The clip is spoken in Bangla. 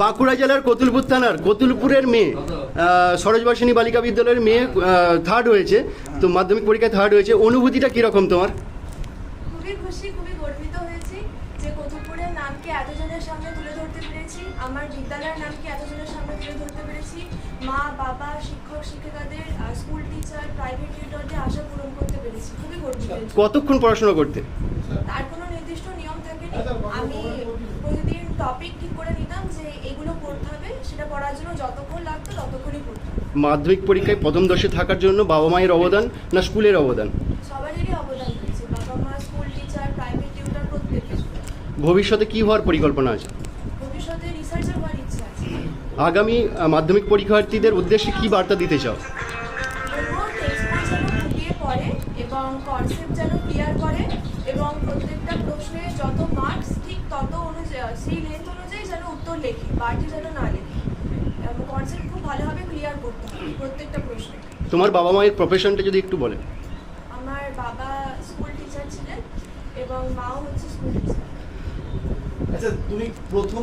বাঁকুড়া জেলার কতুলপুর থানার কতুলপুরের মেয়ে সরোজবাসিনী বালিকা বিদ্যালয়ের মেয়ে থার্ড হয়েছে। তো মাধ্যমিক পরীক্ষায় থার্ড হয়েছে। অনুভূতিটা কীরকম তোমার? খুবই খুশি খুবই গর্বিত হয়েছি যে কতুলপুরের নামকে এতজনের সামনে তুলে ধরতে পেরেছি। আমার বিদ্যালয়ের নামকে এতজনের সামনে তুলে ধরতে পেরেছি। মা বাবা শিক্ষক শিক্ষিকাদের স্কুল টিচার প্রাইভেট টিউটরদের আশা পূরণ করতে পেরেছি। খুবই গর্বিত কতক্ষণ পড়াশোনা করতে? আমি প্রতিদিন টপিক ঠিক করে নিতাম যে এগুলো পড়তে হবে সেটা পড়ার জন্য যতক্ষণ লাগতো ততক্ষণই পড়তাম মাধ্যমিক পরীক্ষায় প্রথম দশে থাকার জন্য বাবা মায়ের অবদান না স্কুলের অবদান? সবারই অবদান রয়েছে বাবা মা স্কুল টিচার প্রাইভেট টিউটর প্রত্যেকে ভবিষ্যতে কী হওয়ার পরিকল্পনা আছে? ভবিষ্যতে রিসার্চার হওয়ার ইচ্ছা আছে। আগামী মাধ্যমিক পরীক্ষার্থীদের উদ্দেশ্যে কী বার্তা দিতে চাও? পড়ে এবং কনসেপ্ট যেন ক্লিয়ার করে এবং প্রত্যেকটা প্রশ্নে যত মার্কস ঠিক তত অনুযায়ী সেই লেন্থ অনুযায়ী যেন উত্তর লেখে বাড়তি যেন না লেখে। এবং কনসেপ্ট খুব ভালোভাবে ক্লিয়ার করতে হবে প্রত্যেকটা প্রশ্নে। তোমার বাবা মায়ের প্রফেশনটা যদি একটু বলেন। আমার বাবা স্কুল টিচার ছিলেন এবং মাও হচ্ছে স্কুল টিচার আচ্ছা তুমি প্রথম